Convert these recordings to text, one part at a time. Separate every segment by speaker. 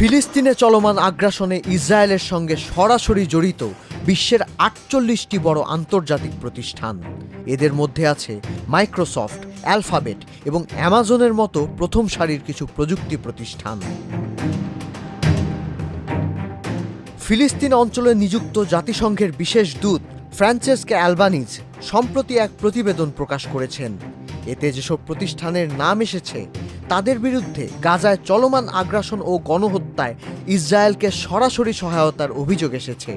Speaker 1: ফিলিস্তিনে চলমান আগ্রাসনে ইসরায়েলের সঙ্গে সরাসরি জড়িত বিশ্বের আটচল্লিশটি বড় আন্তর্জাতিক প্রতিষ্ঠান। এদের মধ্যে আছে মাইক্রোসফট, অ্যালফাবেট এবং অ্যামাজনের মতো প্রথম সারির কিছু প্রযুক্তি প্রতিষ্ঠান। ফিলিস্তিন অঞ্চলে নিযুক্ত জাতিসংঘের বিশেষ দূত ফ্রান্সেসকে অ্যালবানিজ সম্প্রতি এক প্রতিবেদন প্রকাশ করেছেন। এতে যেসব প্রতিষ্ঠানের নাম এসেছে তাদের বিরুদ্ধে গাজায় চলমান আগ্রাসন ও গণহত্যায় ইসরায়েলকে সরাসরি সহায়তার অভিযোগ এসেছে।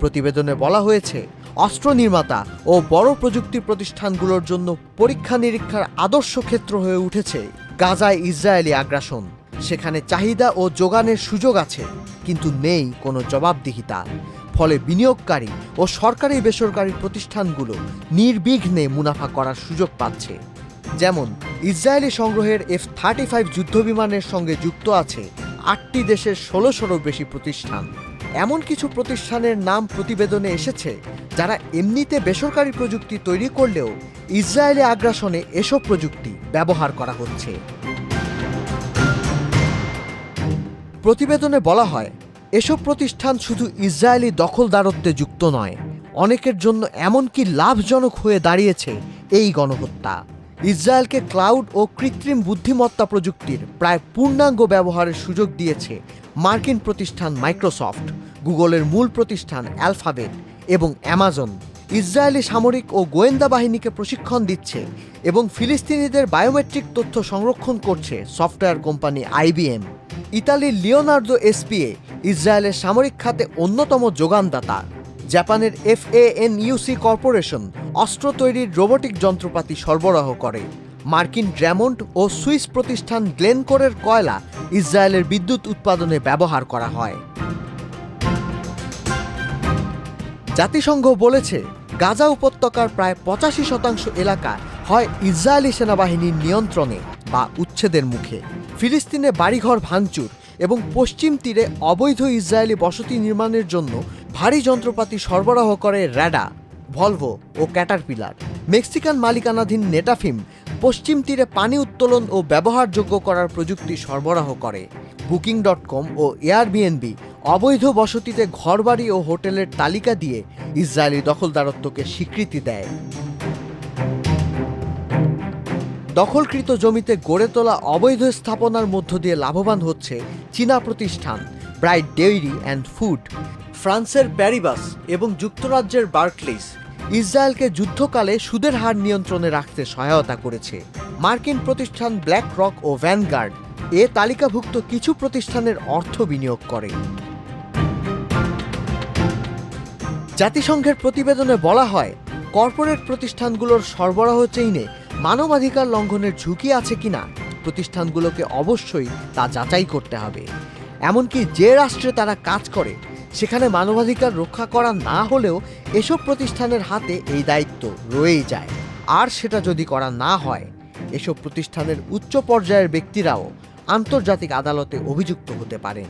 Speaker 1: প্রতিবেদনে বলা হয়েছে, অস্ত্র নির্মাতা ও বড় প্রযুক্তি প্রতিষ্ঠানগুলোর জন্য পরীক্ষা নিরীক্ষার আদর্শ ক্ষেত্র হয়ে উঠেছে গাজায় ইসরায়েলি আগ্রাসন। সেখানে চাহিদা ও যোগানের সুযোগ আছে, কিন্তু নেই কোনো জবাবদিহিতা। ফলে বিনিয়োগকারী ও সরকারি বেসরকারি প্রতিষ্ঠানগুলো নির্বিঘ্নে মুনাফা করার সুযোগ পাচ্ছে। যেমন, ইসরায়েলি সংগ্রহের এফ থার্টি ফাইভ যুদ্ধবিমানের সঙ্গে যুক্ত আছে আটটি দেশের ষোলোশোরও বেশি প্রতিষ্ঠান। এমন কিছু প্রতিষ্ঠানের নাম প্রতিবেদনে এসেছে যারা এমনিতে বেসরকারি প্রযুক্তি তৈরি করলেও ইসরায়েলি আগ্রাসনে এসব প্রযুক্তি ব্যবহার করা হচ্ছে। প্রতিবেদনে বলা হয়, এসব প্রতিষ্ঠান শুধু ইসরায়েলি দখলদারত্বে যুক্ত নয়, অনেকের জন্য এমনকি লাভজনক হয়ে দাঁড়িয়েছে এই গণহত্যা। ইসরায়েলকে ক্লাউড ও কৃত্রিম বুদ্ধিমত্তা প্রযুক্তির প্রায় পূর্ণাঙ্গ ব্যবহারের সুযোগ দিয়েছে মার্কিন প্রতিষ্ঠান মাইক্রোসফট, গুগলের মূল প্রতিষ্ঠান অ্যালফাবেট এবং অ্যামাজন। ইসরায়েলি সামরিক ও গোয়েন্দা বাহিনীকে প্রশিক্ষণ দিচ্ছে এবং ফিলিস্তিনিদের বায়োমেট্রিক তথ্য সংরক্ষণ করছে সফটওয়্যার কোম্পানি আইবিএম। ইতালির লিওনার্দো এসপিএ, ইসরায়েলের সামরিক খাতে অন্যতম যোগানদাতা। জাপানের এফএএনইউসি কর্পোরেশন অস্ত্র তৈরির রোবোটিক যন্ত্রপাতি সরবরাহ করে। মার্কিন ড্র্যামন্ড ও সুইস প্রতিষ্ঠান গ্লেনকোরের কয়লা ইসরায়েলের বিদ্যুৎ উৎপাদনে ব্যবহার করা হয়। জাতিসংঘ বলেছে, গাজা উপত্যকার প্রায় পঁচাশি শতাংশ এলাকা হয় ইসরায়েলি সেনাবাহিনীর নিয়ন্ত্রণে বা উচ্ছেদের মুখে। ফিলিস্তিনে বাড়িঘর ভাঙচুর এবং পশ্চিম তীরে অবৈধ ইসরায়েলি বসতি নির্মাণের জন্য ভারী যন্ত্রপাতি সরবরাহ করে র্যাডা। ভলভো ও ক্যাটারপিলার মেক্সিকান মালিকানাধীন নেটাফিম পশ্চিম তীরে পানি উত্তোলন ও ব্যবহারযোগ্য করার প্রযুক্তি সরবরাহ করে। বুকিং ডট কম ও এয়ারবিএনবি অবৈধ বসতিতে ঘরবাড়ি ও হোটেলের তালিকা দিয়ে ইসরায়েলি দখলদারত্বকে স্বীকৃতি দেয়। দখলকৃত জমিতে গড়ে তোলা অবৈধ স্থাপনার মধ্য দিয়ে লাভবান হচ্ছে চীনা প্রতিষ্ঠান। Bright Dairy and Food. ফ্রান্সের প্যারিবাস এবং যুক্তরাজ্যের বার্কলিস ইসরায়েলকে যুদ্ধকালে সুদের হার নিয়ন্ত্রণে রাখতে সহায়তা করেছে। মার্কিন প্রতিষ্ঠান ব্ল্যাক রক ও ভ্যানগার্ড এ তালিকাভুক্ত কিছু প্রতিষ্ঠানের অর্থ বিনিয়োগ করে। জাতিসংঘের প্রতিবেদনে বলা হয়, কর্পোরেট প্রতিষ্ঠানগুলোর সরবরাহ চেইনে মানবাধিকার লঙ্ঘনের ঝুঁকি আছে কিনা, প্রতিষ্ঠানগুলোকে অবশ্যই তা যাচাই করতে হবে। এমনকি যে রাষ্ট্রে তারা কাজ করে, সেখানে মানবাধিকার রক্ষা করা না হলেও এসব প্রতিষ্ঠানের হাতে এই দায়িত্ব রয়েই যায়। আর সেটা যদি করা না হয়, এসব প্রতিষ্ঠানের উচ্চ পর্যায়ের ব্যক্তিরাও আন্তর্জাতিক আদালতে অভিযুক্ত হতে পারেন।